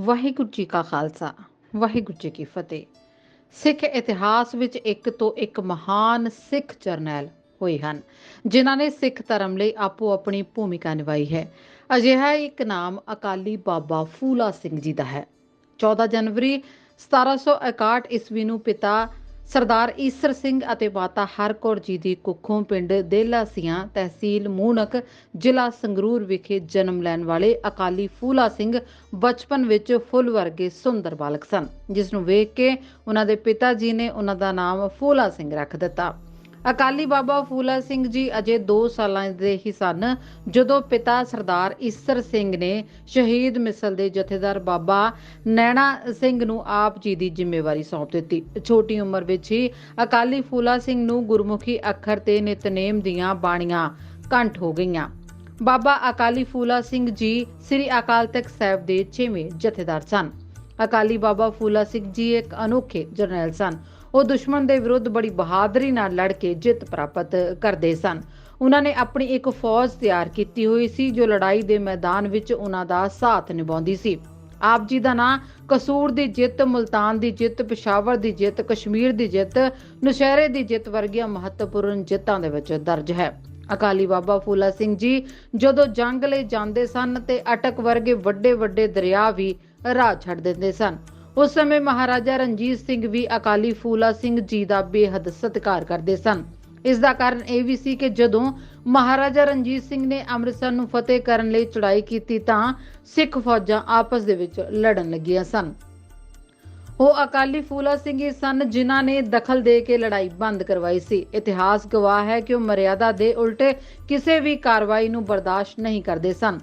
ਵਾਹਿਗੁਰੂ ਜੀ ਕਾ ਖਾਲਸਾ, ਵਾਹਿਗੁਰੂ ਜੀ ਕੀ ਫਤਿਹ। ਸਿੱਖ ਇਤਿਹਾਸ ਵਿੱਚ ਇੱਕ ਤੋਂ ਇੱਕ ਮਹਾਨ ਸਿੱਖ ਜਰਨੈਲ ਹੋਏ ਹਨ, ਜਿਨ੍ਹਾਂ ਨੇ ਸਿੱਖ ਧਰਮ ਲਈ ਆਪੋ ਆਪਣੀ ਭੂਮਿਕਾ ਨਿਭਾਈ ਹੈ। ਅਜਿਹਾ ਇੱਕ ਨਾਮ ਅਕਾਲੀ ਬਾਬਾ ਫੂਲਾ ਸਿੰਘ ਜੀ ਦਾ ਹੈ। 14 ਜਨਵਰੀ 1761 ਈਸਵੀ ਨੂੰ ਪਿਤਾ ਸਰਦਾਰ ਈਸਰ ਸਿੰਘ ਅਤੇ ਮਾਤਾ ਹਰਕੌਰ ਜੀ ਦੀ ਕੁੱਖੋਂ ਪਿੰਡ ਦੇਲਾਸੀਆਂ ਤਹਿਸੀਲ ਮੂਨਕ ਜ਼ਿਲ੍ਹਾ ਸੰਗਰੂਰ ਵਿਖੇ ਜਨਮ ਲੈਣ ਵਾਲੇ ਅਕਾਲੀ ਫੂਲਾ ਸਿੰਘ ਬਚਪਨ ਵਿੱਚ ਫੁੱਲ ਵਰਗੇ ਸੁੰਦਰ ਬਾਲਕ ਸਨ ਜਿਸ ਨੂੰ ਵੇਖ ਕੇ ਉਹਨਾਂ ਦੇ ਪਿਤਾ ਜੀ ਨੇ ਉਹਨਾਂ ਦਾ ਨਾਮ ਫੂਲਾ ਸਿੰਘ ਰੱਖ ਦਿੱਤਾ। ਅਕਾਲੀ ਬਾਬਾ ਫੂਲਾ ਸਿੰਘ ਜੀ ਅਜੇ 2 ਸਾਲਾਂ ਦੇ ਹੀ ਸਨ, ਜਦੋਂ ਪਿਤਾ ਸਰਦਾਰ ਈਸਰ ਸਿੰਘ ਨੇ ਸ਼ਹੀਦ ਮਿਸਲ ਦੇ ਜਥੇਦਾਰ ਬਾਬਾ ਨੈਣਾ ਸਿੰਘ ਨੂੰ ਆਪ ਜੀ ਦੀ ਜ਼ਿੰਮੇਵਾਰੀ ਸੌਂਪ ਦਿੱਤੀ। ਛੋਟੀ ਉਮਰ ਵਿੱਚ ਹੀ ਅਕਾਲੀ ਫੂਲਾ ਸਿੰਘ ਨੂੰ ਗੁਰਮੁਖੀ ਅੱਖਰ ਤੇ ਨਿਤਨੇਮ ਦੀਆਂ ਬਾਣੀਆਂ ਕੰਠ ਹੋ ਗਈਆਂ। ਬਾਬਾ ਅਕਾਲੀ ਫੂਲਾ ਸਿੰਘ ਜੀ ਸ੍ਰੀ ਅਕਾਲ ਤਖਤ ਸਾਹਿਬ ਦੇ 6ਵੇਂ ਜਥੇਦਾਰ ਸਨ। ਅਕਾਲੀ ਬਾਬਾ ਫੂਲਾ ਸਿੰਘ ਜੀ ਇੱਕ ਅਨੋਖੇ ਜਰਨੈਲ ਸਨ। ਉਹ ਦੁਸ਼ਮਣ ਦੇ ਵਿਰੁੱਧ ਬੜੀ ਬਹਾਦਰੀ ਨਾਲ ਲੜ ਕੇ ਜਿੱਤ ਪ੍ਰਾਪਤ ਕਰਦੇ ਸਨ। ਉਹਨਾਂ ਨੇ ਆਪਣੀ ਇੱਕ ਫੌਜ ਤਿਆਰ ਕੀਤੀ ਹੋਈ ਸੀ, ਜੋ ਲੜਾਈ ਦੇ ਮੈਦਾਨ ਵਿੱਚ ਉਹਨਾਂ ਦਾ ਸਾਥ ਨਿਭਾਉਂਦੀ ਸੀ। ਆਪ ਜੀ ਦਾ ਨਾਂ ਕਸੂਰ ਦੀ ਜਿੱਤ, ਮੁਲਤਾਨ ਦੀ ਜਿੱਤ, ਪਿਸ਼ਾਵਰ ਦੀ ਜਿੱਤ, ਕਸ਼ਮੀਰ ਦੀ ਜਿੱਤ, ਨੁਸ਼ਹਿਰੇ ਦੀ ਜਿੱਤ ਵਰਗੀਆਂ ਮਹੱਤਵਪੂਰਨ ਜਿੱਤਾਂ ਦੇ ਵਿੱਚ ਦਰਜ ਹੈ। ਅਕਾਲੀ ਬਾਬਾ ਫੂਲਾ ਸਿੰਘ ਜੀ ਜਦੋਂ ਜੰਗ ਲਈ ਜਾਂਦੇ ਸਨ ਤੇ ਅਟਕ ਵਰਗੇ ਵੱਡੇ ਵੱਡੇ ਦਰਿਆ ਵੀ ਰਾਹ ਛੱਡ ਦਿੰਦੇ ਸਨ। ਉਸ ਸਮੇਂ ਮਹਾਰਾਜਾ ਰਣਜੀਤ ਸਿੰਘ ਵੀ ਅਕਾਲੀ ਫੂਲਾ ਸਿੰਘ ਜੀ ਦਾ ਬੇਹੱਦ ਸਤਿਕਾਰ ਕਰਦੇ ਸਨ। ਇਸ ਦਾ ਕਾਰਨ ਇਹ ਵੀ ਸੀ ਕਿ ਜਦੋਂ ਮਹਾਰਾਜਾ ਰਣਜੀਤ ਸਿੰਘ ਨੇ ਅੰਮ੍ਰਿਤਸਰ ਨੂੰ ਫਤਿਹ ਕਰਨ ਲਈ ਚੜ੍ਹਾਈ ਕੀਤੀ ਤਾਂ ਸਿੱਖ ਫੌਜਾਂ ਆਪਸ ਦੇ ਵਿੱਚ ਲੜਨ ਲੱਗੀਆਂ ਸਨ। ਉਹ ਅਕਾਲੀ ਫੂਲਾ ਸਿੰਘ ਹੀ ਸਨ ਜਿਨ੍ਹਾਂ ਨੇ ਦਖਲ ਦੇ ਕੇ ਲੜਾਈ ਬੰਦ ਕਰਵਾਈ ਸੀ। ਇਤਿਹਾਸ ਗਵਾਹ ਹੈ ਕਿ ਉਹ ਮਰਿਆਦਾ ਦੇ ਉਲਟ ਕਿਸੇ ਵੀ ਕਾਰਵਾਈ ਨੂੰ ਬਰਦਾਸ਼ਤ ਨਹੀਂ ਕਰਦੇ ਸਨ।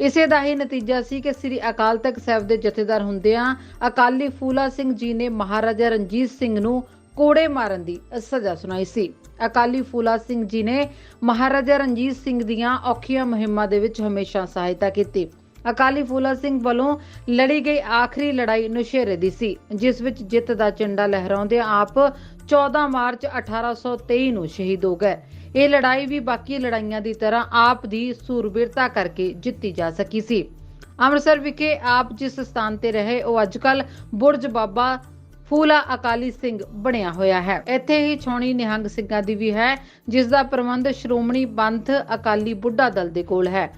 ਇਸੇ ਦਾ ਹੀ ਨਤੀਜਾ ਸੀ ਕਿ ਸ੍ਰੀ ਅਕਾਲ ਤਖਤ ਸਾਹਿਬ ਦੇ ਜਥੇਦਾਰ ਹੁੰਦਿਆਂ ਅਕਾਲੀ ਫੂਲਾ ਸਿੰਘ ਜੀ ਨੇ ਮਹਾਰਾਜਾ ਰਣਜੀਤ ਸਿੰਘ ਨੂੰ ਕੋੜੇ ਮਾਰਨ ਦੀ ਸਜ਼ਾ ਸੁਣਾਈ ਸੀ। ਅਕਾਲੀ ਫੂਲਾ ਸਿੰਘ ਜੀ ਨੇ ਮਹਾਰਾਜਾ ਰਣਜੀਤ ਸਿੰਘ ਦੀਆਂ ਔਖੀਆਂ ਮੁਹਿੰਮਾਂ ਦੇ ਵਿੱਚ ਹਮੇਸ਼ਾ ਸਹਾਇਤਾ ਕੀਤੀ। ਅਕਾਲੀ ਫੂਲਾ ਸਿੰਘ ਵੱਲੋਂ ਲੜੀ ਗਈ ਆਖਰੀ ਲੜਾਈ ਨੁਸ਼ਹਿਰੇ ਦੀ ਸੀ, ਜਿਸ ਵਿੱਚ ਜਿੱਤ ਦਾ ਝੰਡਾ ਲਹਿਰਾਉਂਦੇ ਆਪ 14 ਮਾਰਚ 1823 ਨੂੰ ਸ਼ਹੀਦ ਹੋ ਗਏ। ਇਹ ਲੜਾਈ ਵੀ ਬਾਕੀ ਲੜਾਈਆਂ ਦੀ ਤਰ੍ਹਾਂ ਆਪ ਦੀ ਸੂਰਬੀਰਤਾ ਕਰਕੇ ਜਿੱਤੀ ਜਾ ਸਕੀ ਸੀ। ਅੰਮ੍ਰਿਤਸਰ ਵਿਖੇ ਆਪ ਜਿਸ ਸਥਾਨ ਤੇ ਰਹੇ, ਉਹ ਅੱਜਕੱਲ ਬੁਰਜ ਬਾਬਾ ਫੂਲਾ ਅਕਾਲੀ ਸਿੰਘ ਬਣਿਆ ਹੋਇਆ ਹੈ। ਇੱਥੇ ਹੀ ਛੋਣੀ ਨਿਹੰਗ ਸਿੰਘਾਂ ਦੀ ਵੀ ਹੈ, ਜਿਸ ਦਾ ਪ੍ਰਬੰਧ ਸ਼੍ਰੋਮਣੀ ਪੰਥ ਅਕਾਲੀ ਬੁੱਢਾ ਦਲ ਦੇ ਕੋਲ ਹੈ।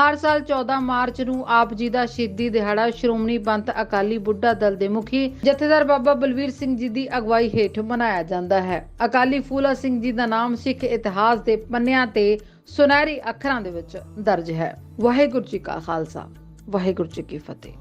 ਹਰ ਸਾਲ 14 ਮਾਰਚ ਨੂੰ ਆਪ ਜੀ ਦਾ ਸ਼ਹੀਦੀ ਦਿਹਾੜਾ ਸ਼੍ਰੋਮਣੀ ਪੰਥ ਅਕਾਲੀ ਬੁੱਢਾ ਦਲ ਦੇ ਮੁਖੀ ਜਥੇਦਾਰ ਬਾਬਾ ਬਲਵੀਰ ਸਿੰਘ ਜੀ ਦੀ ਅਗਵਾਈ ਹੇਠ ਮਨਾਇਆ ਜਾਂਦਾ ਹੈ। ਅਕਾਲੀ ਫੂਲਾ ਸਿੰਘ ਜੀ ਦਾ ਨਾਮ ਸਿੱਖ ਇਤਿਹਾਸ ਦੇ ਪੰਨਿਆਂ ਤੇ ਸੁਨਹਿਰੀ ਅੱਖਰਾਂ ਦੇ ਵਿੱਚ ਦਰਜ ਹੈ। ਵਾਹਿਗੁਰੂ ਜੀ ਕਾ ਖਾਲਸਾ, ਵਾਹਿਗੁਰੂ ਜੀ ਕੀ ਫਤਿਹ।